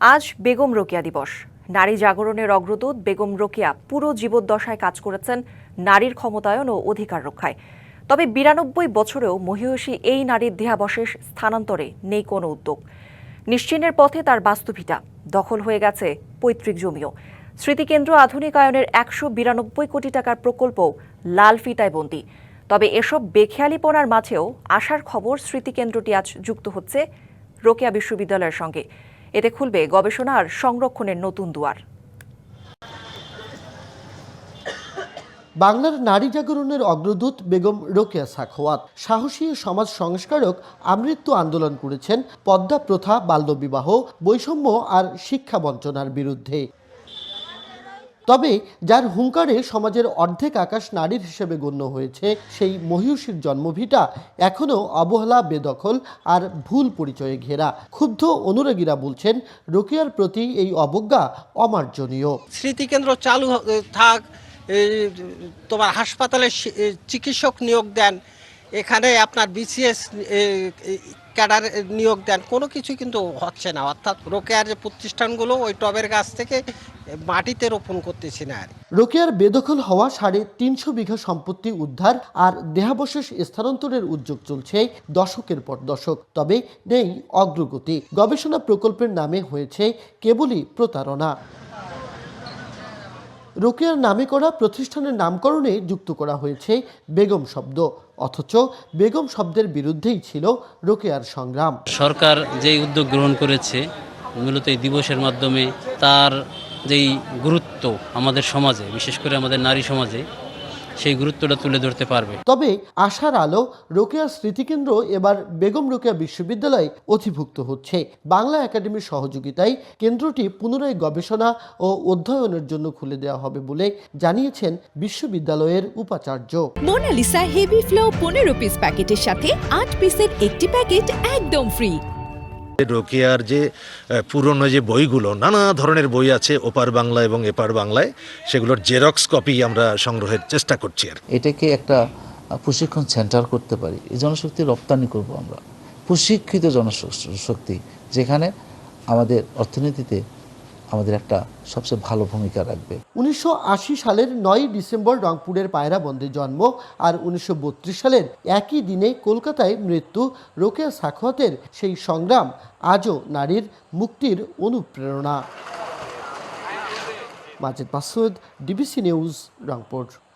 আজ বেগম রোকেয়া দিবস। নারী জাগরণের অগ্রদূত বেগম রোকেয়া পুরো জীবদ্দশায় কাজ করেছেন নারীর ক্ষমতায়ন ও অধিকার রক্ষায়। তবে বিরানব্বই বছরেও মহিষী এই নারীর দেহাবশেষ স্থানান্তরে নেই কোনো উদ্যোগ। নিশ্চিনের পথে তার বাস্তুভিটা দখল হয়ে গেছে পৈতৃক জমিও। স্মৃতিকেন্দ্র আধুনিকায়নের একশো বিরানব্বই কোটি টাকার প্রকল্প লাল ফিতায় বন্দী। তবে এসব বেখেয়ালিপনার মাঝেও আশার খবর স্মৃতিকেন্দ্রটি আজ যুক্ত হচ্ছে রোকেয়া বিশ্ববিদ্যালয়ের সঙ্গে। এতে খুলবে গবেষণা আর সংরক্ষণের নতুন দুয়ার। বাংলার নারী জাগরণের অগ্রদূত বেগম রোকেয়া সাখোয়াত সাহসী সমাজ সংস্কারক আমৃত্যু আন্দোলন করেছেন পদ্মা প্রথা, বাল্যবিবাহ, বৈষম্য আর শিক্ষা বঞ্চনার বিরুদ্ধে। তবে যার হুঙ্কারে সমাজের অর্ধেক আকাশ নারীর হিসেবে গণ্য হয়েছে, সেই মহিষীর জন্মভিটা এখনও অবহেলা, বেদখল আর ভুল পরিচয়ে ঘেরা। ক্ষুব্ধ অনুরাগীরা বলছেন, রোকেয়ার প্রতি এই অবজ্ঞা অমার্জনীয়। স্মৃতিকেন্দ্র চালু থাক তোমার হাসপাতালে চিকিৎসক নিয়োগ দেন এখানে আপনার বিসিএস ক্যাডার নিয়োগ দেন, কোনো কিছু কিন্তু হচ্ছে না। অর্থাৎ রোকেয়ার যে প্রতিষ্ঠানগুলো, ওই টবের গাছ থেকে মাটিতে রোপণ করতেছি না আর রোকেয়ার বেদখল হওয়া সাড়ে তিনশো বিঘা সম্পত্তি উদ্ধার আর দেহাবশেষ স্থানান্তরের উদ্যোগ চলছে দশকের পর দশক, তবে নেই অগ্রগতি। গবেষণা প্রকল্পের নামে হয়েছে কেবলই প্রতারণা। রোকেয়ার নামে করা প্রতিষ্ঠানের নামকরণে যুক্ত করা হয়েছে বেগম শব্দ। অথচ বেগম শব্দের বিরুদ্ধেই ছিল রোকেয়ার সংগ্রাম। সরকার যেই উদ্যোগ গ্রহণ করেছে, মূলত এই দিবসের মাধ্যমে তার যেই গুরুত্ব আমাদের সমাজে, বিশেষ করে আমাদের নারী সমাজে সেই গুরুত্বটা তুলে ধরতে পারবে। তবে আশার আলো রোকেয়ার স্মৃতিকেন্দ্র এবার বেগম রোকেয়া বিশ্ববিদ্যালয়ে অধিভুক্ত হচ্ছে। বাংলা একাডেমির সহযোগিতায় কেন্দ্রটি পুনরায় গবেষণা ও অধ্যয়নের জন্য খুলে দেওয়া হবে বলে জানিয়েছেন বিশ্ববিদ্যালয়ের উপাচার্য। মোনালিসা হেভি ফ্লো পনেরো পিস প্যাকেটের সাথে আট পিসের একটি প্যাকেট একদম ফ্রি। রোকেয়ার যে পুরনো যে বইগুলো, নানা ধরনের বই আছে ওপার বাংলা এবং এপার বাংলায়। সেগুলোর জেরক্স কপি আমরা সংগ্রহের চেষ্টা করছি আর এটাকে একটা প্রশিক্ষণ সেন্টার করতে পারি। এই জনশক্তি রপ্তানি করব আমরা। প্রশিক্ষিত জনশক্তি যেখানে আমাদের অর্থনীতিতে আমাদের একটা সবচেয়ে ভালো ভূমিকা রাখবে। উনিশশো আশি সালের নয় ডিসেম্বর রংপুরের পায়রা বন্দে জন্ম আর উনিশশো সালের একই দিনে কলকাতায় মৃত্যু রোকেয়া সাখওয়াতের সেই সংগ্রাম আজও নারীর মুক্তির অনুপ্রেরণা। Majed Masud, DBC news Rangpur.